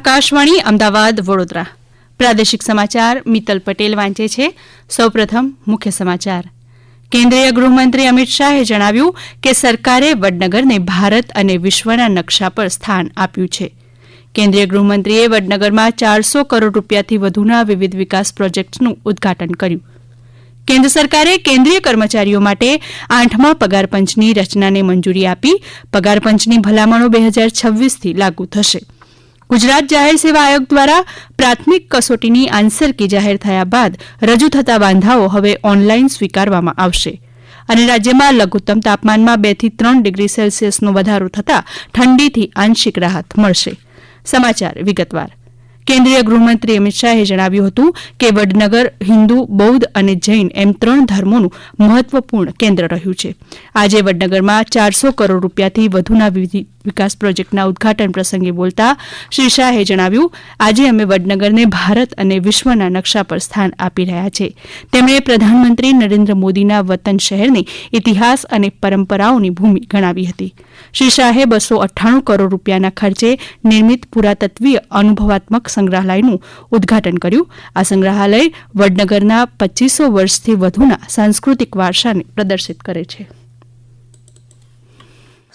આકાશવાણી, અમદાવાદ, વડોદરા. પ્રાદેશિક સમાચાર મિત્તલ પટેલ વાંચે છે. સૌપ્રથમ મુખ્ય સમાચાર. કેન્દ્રીય ગૃહમંત્રી અમિત શાહે જણાવ્યું કે સરકારે વડનગરને ભારત અને વિશ્વના નકશા પર સ્થાન આપ્યું છે. કેન્દ્રીય ગૃહમંત્રીએ વડનગરમાં ચારસો કરોડ રૂપિયાથી વધુના વિવિધ વિકાસ પ્રોજેક્ટ્સનું ઉદઘાટન કર્યું. કેન્દ્ર સરકારે કેન્દ્રીય કર્મચારીઓ માટે આઠમા પગાર પંચની રચનાને મંજૂરી આપી. પગાર પંચની ભલામણો બે હજાર છવ્વીસથી લાગુ થશે. ગુજરાત જાહેર સેવા આયોગ દ્વારા પ્રાથમિક કસોટીની આન્સર કી જાહેર થયા બાદ રજૂ થતા વાંધાઓ હવે ઓનલાઈન સ્વીકારવામાં આવશે. અને રાજ્યમાં લઘુત્તમ તાપમાનમાં બેથી ત્રણ ડિગ્રી સેલ્સિયસનો વધારો થતાં ઠંડીથી આંશિક રાહત મળશે. સમાચાર વિગતવાર. કેન્દ્રીય ગૃહમંત્રી અમિત શાહે જણાવ્યું હતું કે વડનગર, હિન્દુ, બૌદ્ધ અને જૈન એમ ત્રણ ધર્મોનું મહત્વપૂર્ણ કેન્દ્ર રહ્યું છે. આજે વડનગરમાં ચારસો કરોડ રૂપિયાથી વધુના વિવિધ વિકાસ પ્રોજેક્ટના ઉદઘાટન પ્રસંગે બોલતા શ્રી શાહે જણાવ્યું, આજે અમે વડનગરને ભારત અને વિશ્વના નકશા પર સ્થાન આપી રહ્યા છે. તેમણે પ્રધાનમંત્રી નરેન્દ્ર મોદીના વતન શહેરને ઇતિહાસ અને પરંપરાઓની ભૂમિ ગણાવી હતી. શ્રી શાહે બસો અઠ્ઠાણું કરોડ રૂપિયાના ખર્ચે નિર્મિત પુરાતત્વીય અનુભવાત્મક સંગ્રહાલયનું ઉદઘાટન કર્યું. આ સંગ્રહાલય વડનગરના પચ્ચીસો વર્ષથી વધુના સાંસ્કૃતિક વારસાને પ્રદર્શિત કરે છે.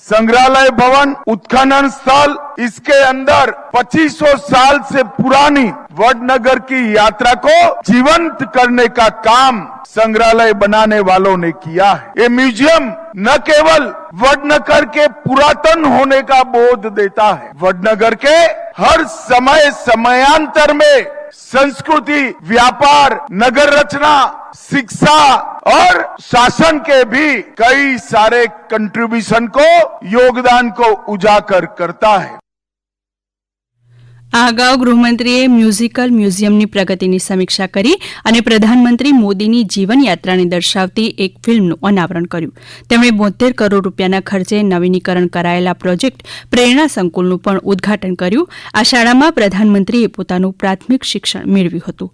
संग्रहालय भवन उत्खनन स्थल इसके अंदर 2500 साल से पुरानी वडनगर की यात्रा को जीवंत करने का काम संग्रहालय बनाने वालों ने किया है। ये म्यूज़ियम न केवल वडनगर के पुरातन होने का बोध देता है, वडनगर के हर समय समयांतर में संस्कृति, व्यापार, नगर रचना, शिक्षा और शासन के भी कई सारे कंट्रीब्यूशन को, योगदान को उजागर करता है। આ અગાઉ ગૃહમંત્રીએ મ્યુઝિકલ મ્યુઝિયમની પ્રગતિની સમીક્ષા કરી અને પ્રધાનમંત્રી મોદીની જીવનયાત્રાને દર્શાવતી એક ફિલ્મનું અનાવરણ કર્યું. તેમણે બોતેર કરોડ રૂપિયાના ખર્ચે નવીનીકરણ કરાયેલા પ્રોજેક્ટ પ્રેરણા સંકુલનું પણ ઉદઘાટન કર્યું. આ શાળામાં પ્રધાનમંત્રીએ પોતાનું પ્રાથમિક શિક્ષણ મેળવ્યું હતું.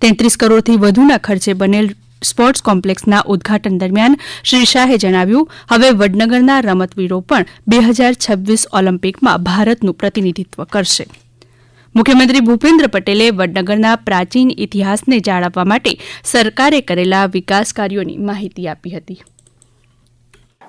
તેત્રીસ કરોડથી વધુના ખર્ચે બનેલ સ્પોર્ટ્સ કોમ્પ્લેક્સના ઉદઘાટન દરમિયાન શ્રી શાહે જણાવ્યું, હવે વડનગરના રમતવીરો પણ બે હજાર છવ્વીસ ઓલિમ્પિકમાં ભારતનું પ્રતિનિધિત્વ કરશે. મુખ્યમંત્રી ભૂપેન્દ્ર પટેલે વડનગરના પ્રાચીન ઇતિહાસને જાળવવા માટે સરકારે કરેલા વિકાસ કાર્યોની માહિતી આપી હતી.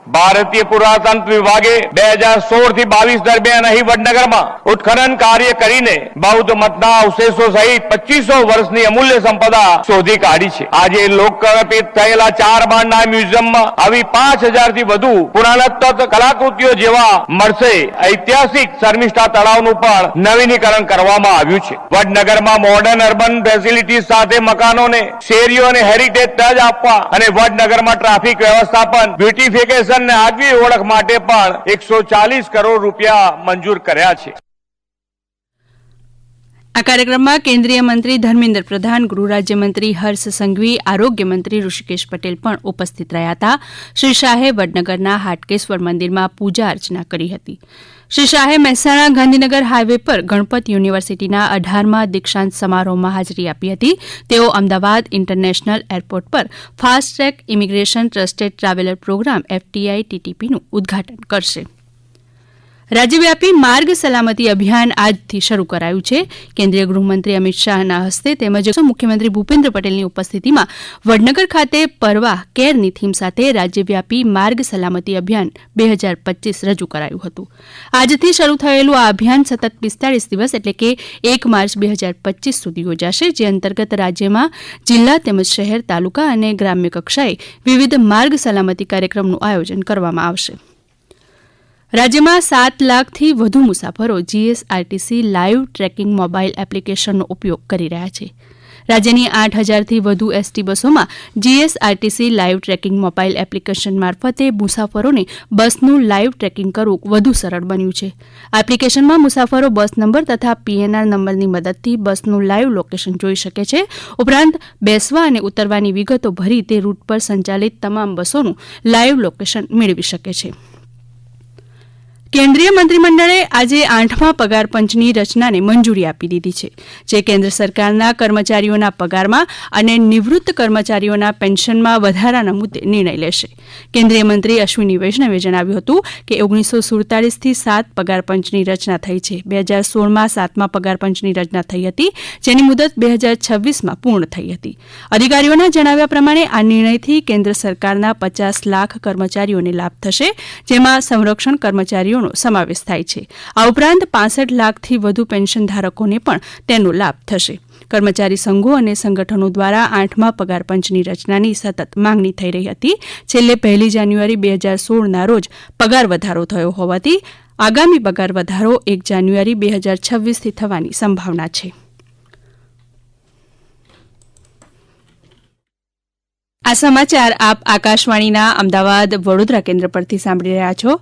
ભારતીય પુરાતત્વ વિભાગે બે હજાર સોળથી બાવીસ દરમિયાન અહીં વડનગરમાં ઉત્ખનન કાર્ય કરીને બૌદ્ધ મતના અવશેષો સહિત પચીસો વર્ષની અમૂલ્ય સંપદા શોધી કાઢી છે. આજે લોકર્પિત થયેલા ચાર માળના મ્યુઝિયમમાં આવી પાંચથી વધુ પુરાણત્વ કલાકૃતિઓ જેવા મળશે ઐતિહાસિક શર્મિષ્ઠા તળાવનું પણ નવીનીકરણ કરવામાં આવ્યું છે. વડનગરમાં મોડર્ન અર્બન ફેસિલિટી સાથે મકાનોને શેરીઓને હેરિટેજ ટચ આપવા અને વડનગરમાં ટ્રાફિક વ્યવસ્થાપન બ્યુટિફિકેશન અને આગવી ઓળખ માટે પણ એકસો ચાલીસ કરોડ રૂપિયા મંજૂર કર્યા છે. આ કાર્યક્રમમાં કેન્દ્રીય મંત્રી ધર્મેન્દ્ર પ્રધાન, ગૃહ રાજ્યમંત્રી હર્ષ સંઘવી, આરોગ્ય મંત્રી ઋષિકેશ પટેલ પણ ઉપસ્થિત રહ્યા હતા. શ્રી શાહે વડનગરના હાટકેશ્વર મંદિરમાં પૂજા અર્ચના કરી હતી. શ્રી શાહે મહેસાણા ગાંધીનગર હાઇવે પર ગણપત યુનિવર્સિટીના અઢારમાં દીક્ષાંત સમારોહમાં હાજરી આપી હતી. તેઓ અમદાવાદ ઇન્ટરનેશનલ એરપોર્ટ પર fast track immigration trusted traveller programme FTI ટીટીપીનું ઉદઘાટન કરશે. રાજ્યવ્યાપી માર્ગ સલામતી અભિયાન આજથી શરૂ કરાયું છે. કેન્દ્રીય ગૃહમંત્રી અમિત શાહના હસ્તે તેમજ મુખ્યમંત્રી ભૂપેન્દ્ર પટેલની ઉપસ્થિતિમાં વડનગર ખાતે પરવા કેરની થીમ સાથે રાજ્યવ્યાપી માર્ગ સલામતી અભિયાન બે હજાર પચીસ રજૂ કરાયું હતું. આજથી શરૂ થયેલું આ અભિયાન સતત પિસ્તાળીસ દિવસ એટલે કે એક માર્ચ બે હજાર પચીસ સુધી યોજાશે, જે અંતર્ગત રાજ્યમાં જિલ્લા તેમજ શહેર, તાલુકા અને ગ્રામ્ય કક્ષાએ વિવિધ માર્ગ સલામતી કાર્યક્રમનું આયોજન કરવામાં આવશે. રાજ્યમાં સાત લાખથી વધુ મુસાફરો જીએસઆરટીસી લાઇવ ટ્રેકિંગ મોબાઈલ એપ્લિકેશનનો ઉપયોગ કરી રહ્યા છે. રાજ્યની આઠ હજારથી વધુ એસટી બસોમાં GSRTC live tracking mobile application મારફતે મુસાફરોને બસનું લાઇવ ટ્રેકિંગ કરવું વધુ સરળ બન્યું છે. આ એપ્લિકેશનમાં મુસાફરો બસ નંબર તથા પીએનઆર નંબરની મદદથી બસનું લાઇવ લોકેશન જોઈ શકે છે. ઉપરાંત બેસવા અને ઉતરવાની વિગતો ભરી તે રૂટ પર સંચાલિત તમામ બસોનું લાઇવ લોકેશન મેળવી શકે છે. કેન્દ્રીય મંત્રીમંડળે આજે આઠમા પગાર પંચની રચનાને મંજૂરી આપી દીધી છે, જે કેન્દ્ર સરકારના કર્મચારીઓના પગારમાં અને નિવૃત્ત કર્મચારીઓના પેન્શનમાં વધારાના મુદ્દે નિર્ણય લેશે. કેન્દ્રીય મંત્રી અશ્વિની વૈષ્ણવે જણાવ્યું હતું કે ઓગણીસો સુડતાલીસથી સાત પગાર પંચની રચના થઈ છે. બે હજાર સોળમાં સાતમા પગાર પંચની રચના થઈ હતી, જેની મુદત બે હજાર છવ્વીસમાં પૂર્ણ થઈ હતી. અધિકારીઓના જણાવ્યા પ્રમાણે આ નિર્ણયથી કેન્દ્ર સરકારના પચાસ લાખ કર્મચારીઓને લાભ થશે, જેમાં સંરક્ષણ કર્મચારીઓનો સમાવેશ થાય છે. આ ઉપરાંત પાસઠ લાખથી વધુ પેન્શન ધારકોને પણ તેનો લાભ થશે. કર્મચારી સંઘો અને સંગઠનો દ્વારા આઠમા પગાર પંચની રચનાની સતત માંગણી થઈ રહી હતી. છેલ્લે પહેલી જાન્યુઆરી બે હજાર સોળના રોજ પગાર વધારો થયો હોવાથી આગામી પગાર વધારો એક જાન્યુઆરી બે હજાર છવ્વીસથી થવાની સંભાવના છે. આ સમાચાર આપ આકાશવાણીના અમદાવાદ વડોદરા કેન્દ્ર પરથી સાંભળી રહ્યા છો.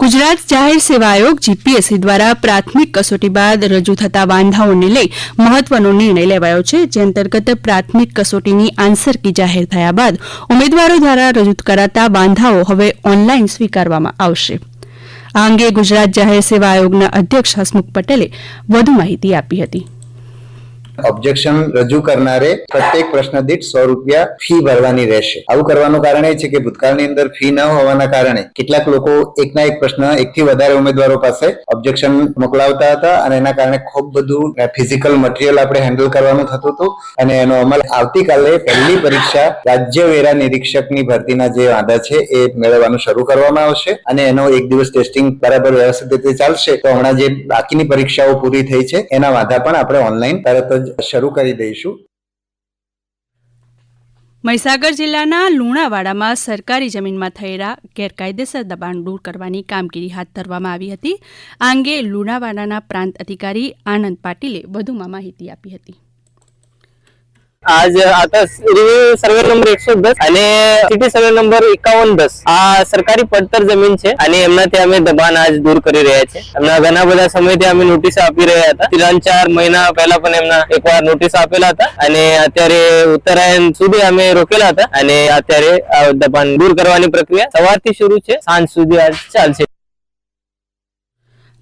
ગુજરાત જાહેર સેવા આયોગ જીપીએસસી દ્વારા પ્રાથમિક કસોટી બાદ રજૂ થતા વાંધાઓને લઈ મહત્વનો નિર્ણય લેવાયો છે, જે અંતર્ગત પ્રાથમિક કસોટીની આન્સર કી જાહેર થયા બાદ ઉમેદવારો દ્વારા રજૂ કરાતા વાંધાઓ હવે ઓનલાઈન સ્વીકારવામાં આવશે. આ અંગે ગુજરાત જાહેર સેવા આયોગના અધ્યક્ષ હસમુખ પટેલે વધુ માહિતી આપી હતી. ઓબ્જેક્શન રજૂ કરનારે પ્રત્યેક પ્રશ્ન દીઠ સો રૂપિયા ફી ભરવાની રહેશે. આવું કરવાનું કારણ એ છે કે ભૂતકાળની અંદર ફી ન હોવાના કારણે કેટલાક લોકો એકના એક પ્રશ્ન એકથી વધારે ઉમેદવારો પાસે ઓબ્જેક્શન મોકલાવતા હતા અને એના કારણે ખૂબ બધું ફિઝિકલ મટીરિયલ આપણે હેન્ડલ કરવાનું થતું હતું અને એનો અમલ આવતીકાલે પહેલી પરીક્ષા રાજ્ય વેરા નિરીક્ષકની ભરતીના જે વાંધા છે એ મેળવવાનું શરૂ કરવામાં આવશે અને એનો એક દિવસ ટેસ્ટિંગ બરાબર વ્યવસ્થિત રીતે ચાલશે. તો હમણાં જે બાકીની પરીક્ષાઓ પૂરી થઈ છે એના વાંધા પણ આપણે ઓનલાઈન તરત જ શરૂ કરી દઈશું. મહીસાગર જિલ્લાના લુણાવાડામાં સરકારી જમીનમાં થયેલા ગેરકાયદેસર દબાણ દૂર કરવાની કામગીરી હાથ ધરવામાં આવી હતી. આ અંગે લુણાવાડાના પ્રાંત અધિકારી આનંદ પાટીલે વધુમાં માહિતી આપી હતી. आज आता रिव्ह्यू सर्वे नंबर एकशे दस आणि सिटी सर्वे नंबर એકાવન દસ આ સરકારી પડતર જમીન છે અને એમનાથી અમે દબાણ આજ દૂર કરી રહ્યા છે એમના ઘણા બધા સમયથી અમે નોટિસ આપી રહ્યા હતા ત્રણ ચાર મહિના પહેલા પણ એમના એકવાર નોટિસ આપેલા હતા અને અત્યારે ઉત્તરાયણ સુધી અમે રોકેલા હતા અને અત્યારે આ દબાણ દૂર કરવાની પ્રક્રિયા સવારથી શરૂ છે સાંજ સુધી આજ ચાલશે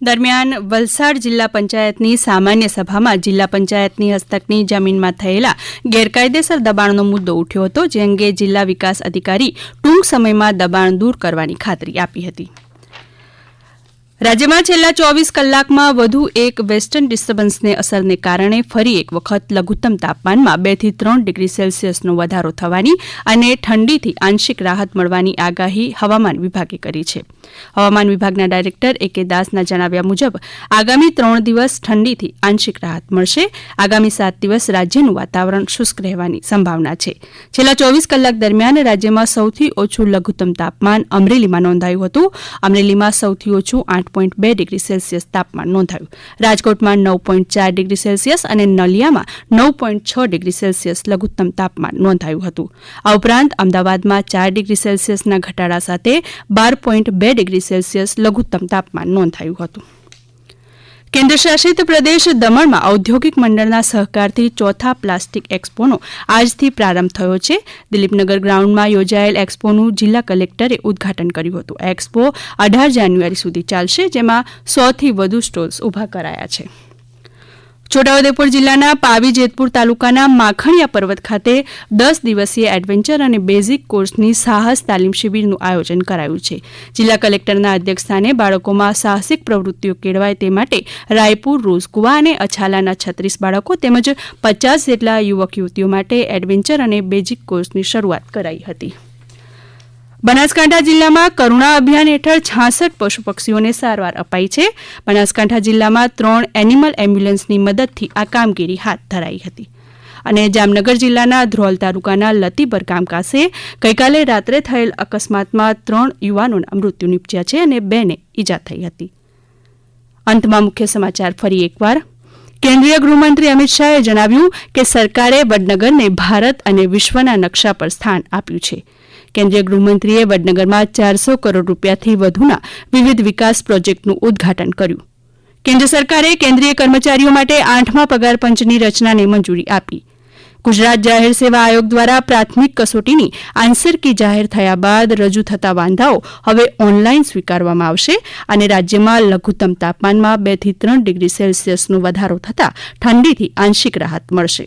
દરમિયાન વલસાડ જિલ્લા પંચાયતની સામાન્ય સભામાં જિલ્લા પંચાયતની હસ્તકની જમીનમાં થયેલા ગેરકાયદેસર દબાણનો મુદ્દો ઉઠ્યો હતો, જે અંગે જિલ્લા વિકાસ અધિકારી ટૂંક સમયમાં દબાણ દૂર કરવાની ખાતરી આપી હતી. રાજ્યમાં છેલ્લા ચોવીસ કલાકમાં વધુ એક વેસ્ટર્ન ડિસ્ટર્બન્સને અસરને કારણે ફરી એક વખત લઘુત્તમ તાપમાનમાં બેથી ત્રણ ડિગ્રી સેલ્સિયસનો વધારો થવાની અને ઠંડીથી આંશિક રાહત મળવાની આગાહી હવામાન વિભાગે કરી છે. હવામાન વિભાગના ડાયરેક્ટર એ કે દાસના જણાવ્યા મુજબ, આગામી ત્રણ દિવસ ઠંડીથી આંશિક રાહત મળશે. આગામી સાત દિવસ રાજ્યનું વાતાવરણ શુષ્ક રહેવાની સંભાવના છે. છેલ્લા ચોવીસ કલાક દરમિયાન રાજ્યમાં સૌથી ઓછું લઘુત્તમ તાપમાન અમરેલીમાં નોંધાયું હતું. અમરેલીમાં સૌથી ઓછું આઠ પોઈન્ટ બે ડિગ્રી સેલ્સિયસ તાપમાન નોંધાયું. રાજકોટમાં નવ પોઈન્ટ ચાર ડિગ્રી સેલ્સિયસ અને નલિયામાં નવ પોઈન્ટ છ ડિગ્રી સેલ્સિયસ લઘુત્તમ તાપમાન નોંધાયું હતું. આ ઉપરાંત અમદાવાદમાં ચાર ડિગ્રી સેલ્સિયસના ઘટાડા સાથે બાર પોઈન્ટ બે ડિગ્રી સેલ્સિયસ લઘુત્તમ તાપમાન નોંધાયું હતું. કેન્દ્ર શાસિત પ્રદેશ દમણમાં ઔદ્યોગિક મંડળના સહકારથી ચોથા પ્લાસ્ટિક એક્સપોનો આજથી પ્રારંભ થયો છે. દિલીપનગર ગ્રાઉન્ડમાં યોજાયેલ એક્સપોનું જિલ્લા કલેક્ટરે ઉદઘાટન કર્યું હતું. એક્સપો અઢાર જાન્યુઆરી સુધી ચાલશે, જેમાં સોથી વધુ સ્ટોલ્સ ઊભા કરાયા છે. છોટાઉદેપુર જિલ્લાના પાવી જેતપુર તાલુકાના માખણીયા પર્વત ખાતે દસ દિવસીય એડવેન્ચર અને બેઝિક કોર્સની સાહસ તાલીમ શિબિરનું આયોજન કરાયું છે. જિલ્લા કલેક્ટરના અધ્યક્ષસ્થાને બાળકોમાં સાહસિક પ્રવૃત્તિઓ કેળવાય તે માટે રાયપુર રોઝકુવા અને અછાલાના છત્રીસ બાળકો તેમજ પચાસ જેટલા યુવક યુવતીઓ માટે એડવેન્ચર અને બેઝિક કોર્સની શરૂઆત કરાઈ હતી. બનાસકાંઠા જિલ્લામાં કરુણા અભિયાન હેઠળ છાસઠ પશુ પક્ષીઓને સારવાર અપાઈ છે. બનાસકાંઠા જિલ્લામાં ત્રણ એનિમલ એમ્બ્યુલન્સની મદદથી આ કામગીરી હાથ ધરાઈ હતી. અને જામનગર જિલ્લાના ધ્રોલ તાલુકાના લતીબર ગામ પાસે ગઈકાલે રાત્રે થયેલ અકસ્માતમાં ત્રણ યુવાનોના મૃત્યુ નીપજ્યા છે અને બેને ઈજા થઈ હતી. અંતમાં મુખ્ય સમાચાર ફરી એકવાર. કેન્દ્રીય ગૃહમંત્રી અમિત શાહે જણાવ્યું કે સરકારે વડનગરને ભારત અને વિશ્વના નકશા પર સ્થાન આપ્યું છે. કેન્દ્રીય ગૃહમંત્રીએ વડનગરમાં ચારસો કરોડ રૂપિયાથી વધુના વિવિધ વિકાસ પ્રોજેક્ટનું ઉદ્ઘાટન કર્યું. કેન્દ્ર સરકારે કેન્દ્રીય કર્મચારીઓ માટે આઠમા પગાર પંચની રચનાને મંજૂરી આપી. ગુજરાત જાહેર સેવા આયોગ દ્વારા પ્રાથમિક કસોટીની આન્સર કી જાહેર થયા બાદ રજૂ થતા વાંધાઓ હવે ઓનલાઈન સ્વીકારવામાં આવશે અને રાજ્યમાં લઘુત્તમ તાપમાનમાં બેથી ત્રણ ડિગ્રી સેલ્સિયસનો વધારો થતાં ઠંડીથી આંશિક રાહત મળશે.